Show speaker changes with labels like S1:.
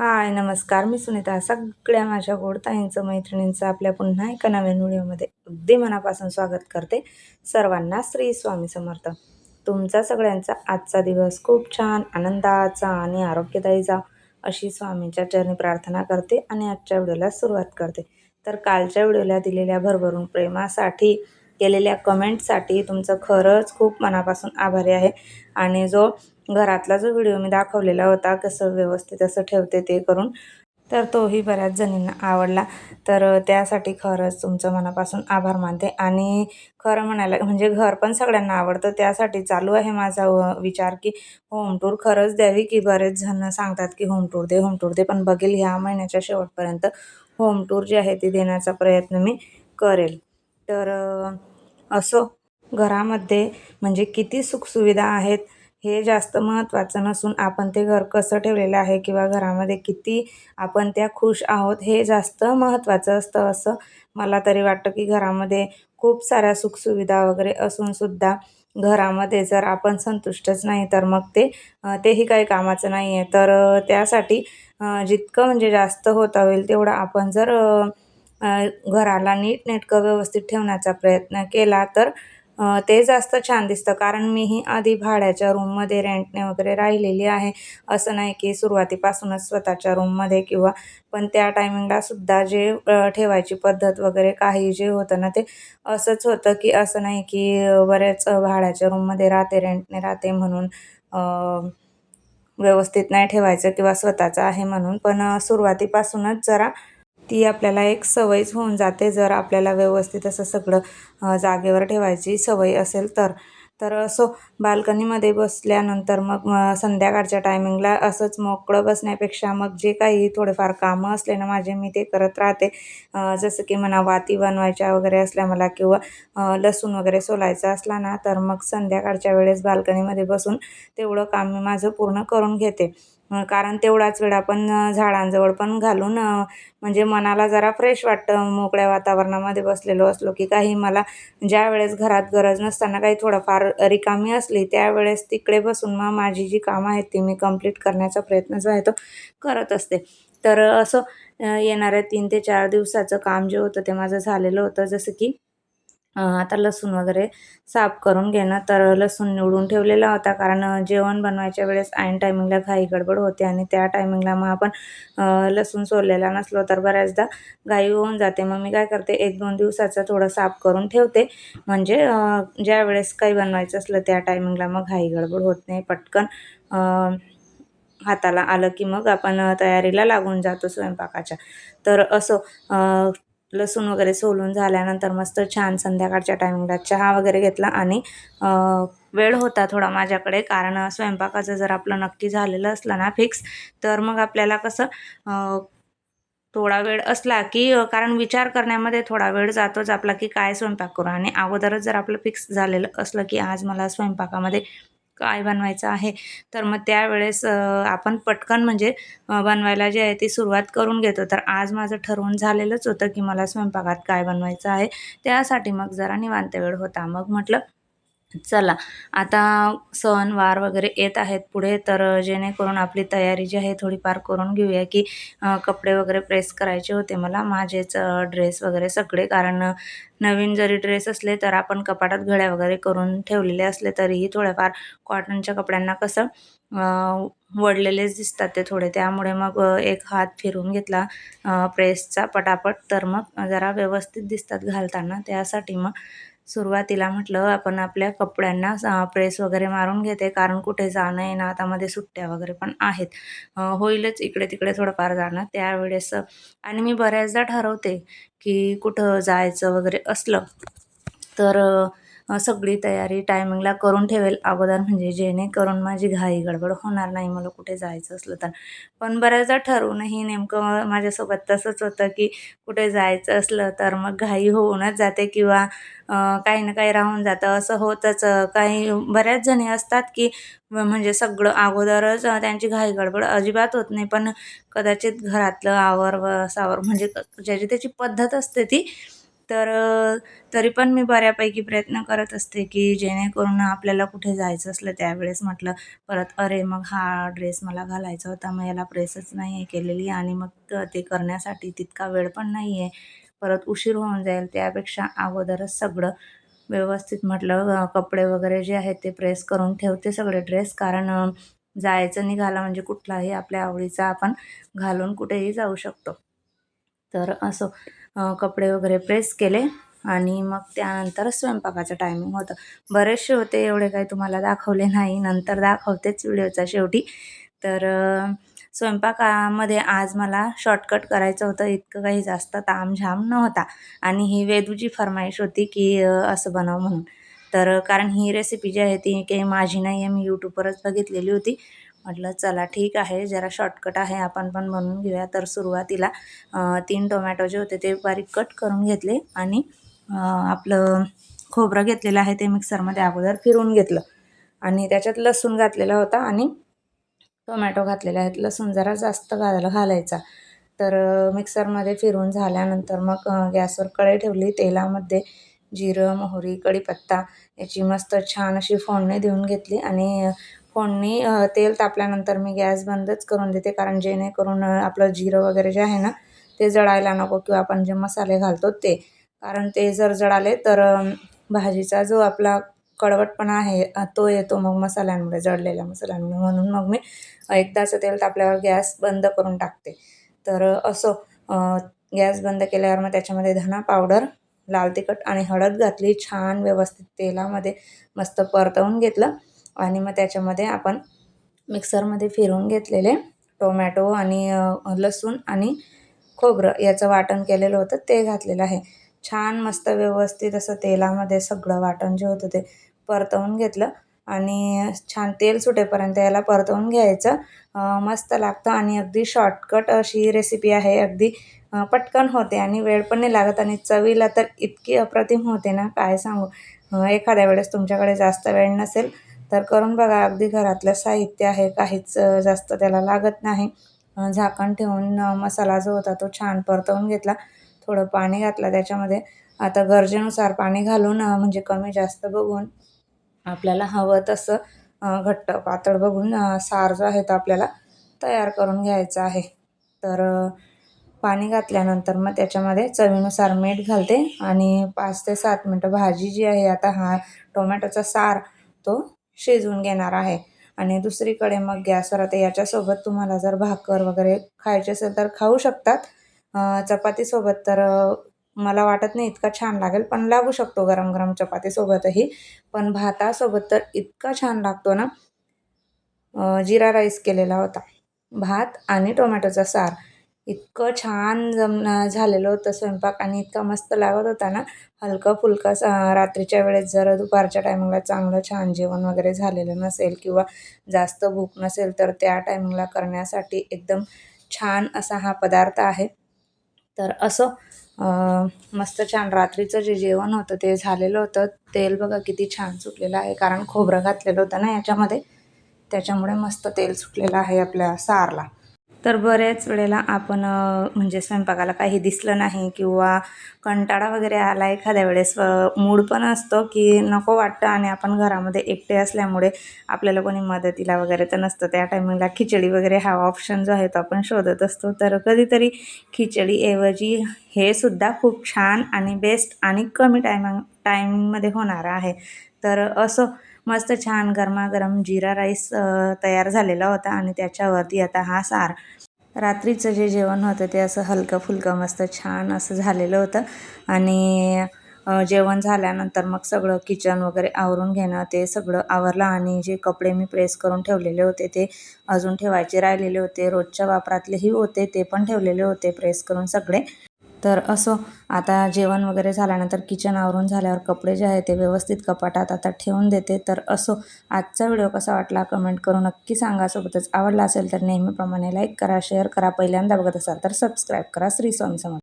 S1: हाय नमस्कार. मी सुनीता. सगळ्या माझ्या गोडताईंचं मैत्रिणींचं आपल्या पुन्हा एका नवीन व्हिडिओमध्ये अगदी मनापासून स्वागत करते सर्वांना श्री स्वामी समर्थ. तुमचा सगळ्यांचा आजचा दिवस खूप छान आनंदाचा आणि आरोग्यदायी जा अशी स्वामींच्या चरणी प्रार्थना करते आणि आजच्या व्हिडिओला सुरुवात करते. तर कालच्या व्हिडिओला दिलेल्या भरभरून प्रेमासाठी केलेल्या कमेंटसाठी तुमचं खरंच खूप मनापासून आभारी आहे. आणि जो घरातला जो व्हिडिओ मी दाखवलेला होता कसं व्यवस्थित असं ठेवते ते करून तर तोही बऱ्याच जणींना आवडला. तर त्यासाठी खरंच तुमचं मनापासून आभार मानते. आणि खरं म्हणायला म्हणजे घर पण सगळ्यांना आवडतं. त्यासाठी चालू आहे माझा विचार की होम टूर खरंच द्यावी की बरेच जण सांगतात की होम टूर दे होम टूर दे. पण बघेल ह्या महिन्याच्या शेवटपर्यंत होम टूर जी आहे ती देण्याचा प्रयत्न मी करेल. तर असो घरामध्ये म्हणजे किती सुखसुविधा आहेत हे जास्त महत्त्वाचं नसून आपण ते घर कसं ठेवलेलं आहे किंवा घरामध्ये किती आपण त्या खुश आहोत हे जास्त महत्त्वाचं असतं असं मला तरी वाटतं की घरामध्ये खूप साऱ्या सुखसुविधा वगैरे असूनसुद्धा घरामध्ये जर आपण संतुष्टच नाही तर मग ते तेही काही कामाचं नाही आहे. तर त्यासाठी जितकं म्हणजे जास्त होता होईल तेवढं आपण जर घराला नीटनेटकं व्यवस्थित ठेवण्याचा प्रयत्न केला तर ते जास्त छान दिसतं. कारण मीही आधी भाड्याच्या रूममध्ये रेंटने वगैरे राहिलेली आहे. असं नाही की सुरुवातीपासूनच स्वतःच्या रूममध्ये किंवा पण त्या टायमिंगला सुद्धा जे ठेवायची पद्धत वगैरे काही जे होतं ना ते असंच होतं की असं नाही की बरेच भाड्याच्या रूममध्ये राहते रेंटने राहते म्हणून व्यवस्थित नाही ठेवायचं किंवा स्वतःचं आहे म्हणून. पण सुरुवातीपासूनच जरा ती आपल्याला एक सवयच होऊन जाते. जर आपल्याला व्यवस्थित असं सगळं जागेवर ठेवायची सवय असेल तर. तर असो बाल्कनीमध्ये बसल्यानंतर मग संध्याकाळच्या टायमिंगला असंच मोकळं बसण्यापेक्षा मग जे काही थोडेफार कामं असले ना माझे मी ते करत राहते. जसं की म्हणा वाती बनवायच्या वगैरे असल्या मला किंवा लसूण वगैरे सोलायचा असला ना तर मग संध्याकाळच्या वेळेस बाल्कनीमध्ये बसून तेवढं काम मी माझं पूर्ण करून घेते. कारण तेवढाच वेळ आपण झाडांजवळ पण घालून म्हणजे मनाला जरा फ्रेश वाटतं. मोकळ्या वातावरणामध्ये बसलेलो असलो की काही मला ज्या वेळेस घरात गरज नसताना काही थोडंफार रिकामी असली त्यावेळेस तिकडे बसून मग माझी जी कामं आहेत ती मी कंप्लीट करण्याचा प्रयत्न जो आहे तो करत असते. तर असं येणाऱ्या तीन ते चार दिवसाचं काम जे होतं ते माझं झालेलं होतं. जसं की आता लसूण वगैरे साफ करून घेणं. तर लसूण निवडून ठेवलेला होता कारण जेवण बनवायच्या वेळेस ऐन टायमिंगला घाई गडबड होते आणि त्या टायमिंगला मग आपण लसूण सोडलेला नसलो तर बऱ्याचदा घाई होऊन जाते. मग मी काय करते एक दोन दिवसाचं थोडं साफ करून ठेवते. म्हणजे ज्या वेळेस काही बनवायचं असलं त्या टायमिंगला मग घाई गडबड होत नाही. पटकन हाताला आलं की मग आपण तयारीला लागून जातो स्वयंपाकाच्या. तर असं लसूण वगैरे सोलून झाल्यानंतर मस्त छान संध्याकाळच्या टायमिंगला चहा वगैरे घेतला आणि वेळ होता थोडा माझ्याकडे कारण स्वयंपाकाचं जर आपलं नक्की झालेलं असलं ना फिक्स तर मग आपल्याला कसं थोडा वेळ असला की कारण विचार करण्यामध्ये थोडा वेळ जातोच आपला की काय स्वयंपाक करू. आणि अगोदरच जर आपलं फिक्स झालेलं असलं की आज मला स्वयंपाकामध्ये काय बनवायचं आहे? तर मग त्यावेळेस आपण पटकन म्हणजे बनवायला जे आहे ती सुरुवात करून घेतो. तर आज माझं ठरवून झालेलंच होतं की मला स्वयंपाकात काय बनवायचं आहे त्यासाठी मग जरा निवांत वेळ होता. मग म्हटलं चला. आता सणवार वगैरे येत आहेत पुढे तर जेणेकरून आपली तयारी जी आहे थोडीफार करून घेऊया की कपडे वगैरे प्रेस करायचे होते मला माझेच ड्रेस वगैरे सगळे. कारण नवीन जरी ड्रेस असले तर आपण कपाटात घड्या वगैरे करून ठेवलेले असले तरीही थोड्याफार कॉटनच्या कपड्यांना कसं वडलेलेच दिसतात ते थोडे. त्यामुळे मग एक हात फिरून घेतला प्रेसचा पटापट. तर मग जरा व्यवस्थित दिसतात घालताना. त्यासाठी मग सुरुवातीला म्हटलं आपण आपल्या कपड्यांना प्रेस वगैरे मारून घेते कारण कुठे जाणं येणं आता मध्ये सुट्ट्या वगैरे पण आहेत. होईलच इकडे तिकडे थोडंफार जाणं. त्यावेळेस आणि मी बऱ्याचदा ठरवते की कुठं जायचं वगैरे असलं तर सगळी तयारी टायमिंगला करून ठेवेल. अगोदर म्हणजे जेणेकरून माझी घाई गडबड होणार नाही मला कुठे जायचं असलं तर. पण बऱ्याचदा ठरवूनही नेमकं माझ्यासोबत तसंच होतं की कुठे जायचं असलं तर मग घाई होऊनच जाते किंवा काही ना काही राहून जातं. असं होतंच. काही बऱ्याच जणी असतात की म्हणजे सगळं अगोदरच त्यांची घाई गडबड अजिबात होत नाही. पण कदाचित घरातलं आवर व सावर म्हणजे ज्याची त्याची पद्धत असते ती तर तरी पण मी बऱ्यापैकी प्रयत्न करत असते की जेणेकरून आपल्याला कुठे जायचं असलं त्यावेळेस म्हटलं परत अरे मग हा ड्रेस मला घालायचा होता मग याला प्रेसच नाही आहे केलेली आणि मग ते करण्यासाठी तितका वेळ पण नाही आहे परत उशीर होऊन जाईल त्यापेक्षा अगोदरच सगळं व्यवस्थित म्हटलं कपडे वगैरे जे आहेत ते प्रेस करून ठेवते सगळे ड्रेस कारण जायचं निघाला म्हणजे कुठलाही आपल्या आवडीचा आपण घालून कुठेही जाऊ शकतो. तर असं कपडे वगैरे प्रेस केले आणि मग त्यानंतर स्वयंपाकाचं टायमिंग होतं. बरेचसे होते एवढे काही तुम्हाला दाखवले नाही. नंतर दाखवतेच व्हिडिओचा शेवटी. तर स्वयंपाकामध्ये आज मला शॉर्टकट करायचं होतं. इतकं काही जास्त तामझाम नव्हता. आणि ही वेदूची फरमाईश होती की असं बनव म्हणून. तर कारण ही रेसिपी जी आहे ती काही माझी नाही आहे मी यूट्यूबवरच बघितलेली होती. म्हटलं चला ठीक आहे जरा शॉर्टकट आहे आपण पण बनवून घेऊया. तर सुरुवातीला तीन टोमॅटो जे होते ते बारीक कट करून घेतले आणि आपलं खोबरं घेतलेलं आहे ते मिक्सरमध्ये अगोदर फिरवून घेतलं. आणि त्याच्यात लसूण घातलेला होता आणि टोमॅटो घातलेले आहेत. लसूण जरा जास्त घालायला घालायचा. तर मिक्सरमध्ये फिरून झाल्यानंतर मग गॅसवर कढई ठेवली. तेलामध्ये जिरं मोहरी कढीपत्ता याची मस्त छान अशी फोडणी देऊन घेतली आणि फोडणी तेल तापल्यानंतर मी गॅस बंदच करून देते. कारण जेणेकरून आपलं जिरं वगैरे जे आहे ना ते जळायला नको किंवा आपण जे मसाले घालतो ते. कारण ते जर जळाले तर भाजीचा जो आपला कडवटपणा आहे तो येतो मग मसाल्यांमुळे जळलेल्या मसाल्यांमुळे. म्हणून मग मी एकदाचं तेल तापल्यावर गॅस बंद करून टाकते. तर असं गॅस बंद केल्यावर मग त्याच्यामध्ये धना पावडर लाल तिखट आणि हळद घातली छान व्यवस्थित तेलामध्ये मस्त परतवून घेतलं. आणि मग त्याच्यामध्ये आपण मिक्सरमध्ये फिरून घेतलेले टोमॅटो आणि लसूण आणि खोबरं याचं वाटण केलेलं होतं ते घातलेलं आहे. छान मस्त व्यवस्थित असं तेलामध्ये सगळं वाटण जे होतं ते परतवून घेतलं आणि छान तेल सुटेपर्यंत याला परतवून घ्यायचं. मस्त लागतं आणि अगदी शॉर्टकट अशी रेसिपी आहे अगदी पटकन होते आणि वेळ पण नाही लागत आणि चवीला तर इतकी अप्रतिम होते ना काय सांगू. एखाद्या वेळेस तुमच्याकडे जास्त वेळ नसेल तर करून बघा अगदी घरातलं साहित्य आहे काहीच जास्त त्याला लागत नाही. झाकण ठेवून मसाला जो होता तो छान परतवून घेतला थोडं पाणी घातलं त्याच्यामध्ये. आता गरजेनुसार पाणी घालून म्हणजे कमी जास्त बघून आपल्याला हवं तसं घट्ट पातळ बघून सार जो आहे तो आपल्याला तयार करून घ्यायचा आहे. तर पाणी घातल्यानंतर मग त्याच्यामध्ये चवीनुसार मीठ घालते आणि पाच ते सात मिनटं भाजी जी आहे आता हा टोमॅटोचा सार तो शिजवून घेणार आहे. आणि दुसरीकडे मग गॅसवर आता याच्यासोबत तुम्हाला जर भाकर वगैरे खायचे असेल तर खाऊ शकतात. चपातीसोबत तर मला वाटत नाही इतका छान लागेल पण लागू शकतो गरम गरम चपातीसोबतही. पण भातासोबत तर इतका छान लागतो ना. जिरा राईस केलेला होता. भात आणि टोमॅटोचा सार. इतकं छान जम झालेलं होतं स्वयंपाक आणि इतका मस्त लागत होता ना. हलकं फुलकं स रात्रीच्या वेळेस जर दुपारच्या टायमिंगला चांगलं छान जेवण वगैरे झालेलं नसेल किंवा जास्त भूक नसेल तर त्या टायमिंगला करण्यासाठी एकदम छान असा हा पदार्थ आहे. तर असं मस्त छान रात्रीचं जे जेवण होतं ते झालेलं होतं. तेल बघा किती छान सुटलेलं आहे. कारण खोबरं घातलेलं होतं ना याच्यामध्ये. त्याच्यामुळे मस्त तेल सुटलेलं आहे आपल्या सारला. तर बऱ्याच वेळेला आपण म्हणजे स्वयंपाकाला काही दिसलं नाही किंवा कंटाळा वगैरे आला एखाद्या वेळेस मूड पण असतो की नको वाटतं आणि आपण घरामध्ये एकटे असल्यामुळे आपल्याला कोणी मदतीला वगैरे तर नसतं. त्या टायमिंगला खिचडी वगैरे हा ऑप्शन जो आहे तो आपण शोधत असतो. तर कधीतरी खिचडीऐवजी हे सुद्धा खूप छान आणि बेस्ट आणि कमी टायमा टायमिंगमध्ये होणार आहे. तर असं मस्त छान गरमागरम जिरा राईस तयार झालेला होता आणि त्याच्यावरती आता हा सार. रात्रीचं जे जेवण होतं ते असं हलकं फुलकं मस्त छान असं झालेलं होतं. आणि जेवण झाल्यानंतर मग सगळं किचन वगैरे आवरून घेणं ते सगळं आवरलं आणि जे कपडे मी प्रेस करून ठेवलेले होते ते अजून ठेवायचे राहिलेले होते. रोजच्या वापरातलेही होते ते पण ठेवलेले होते प्रेस करून सगळे. तर असो आता जेवण वगैरे झाल्यानंतर किचन आवरून झाल्यावर कपडे जे आहे ते व्यवस्थित कपाटात आता ठेवून देते. तर असो आजचा व्हिडिओ कसा वाटला कमेंट करून नक्की सांगा. सोबतच आवडला असेल तर नेहमीप्रमाणे लाईक करा शेअर करा. पहिल्यांदा बघत असाल तर सबस्क्राईब करा. श्री स्वामी समर्थ.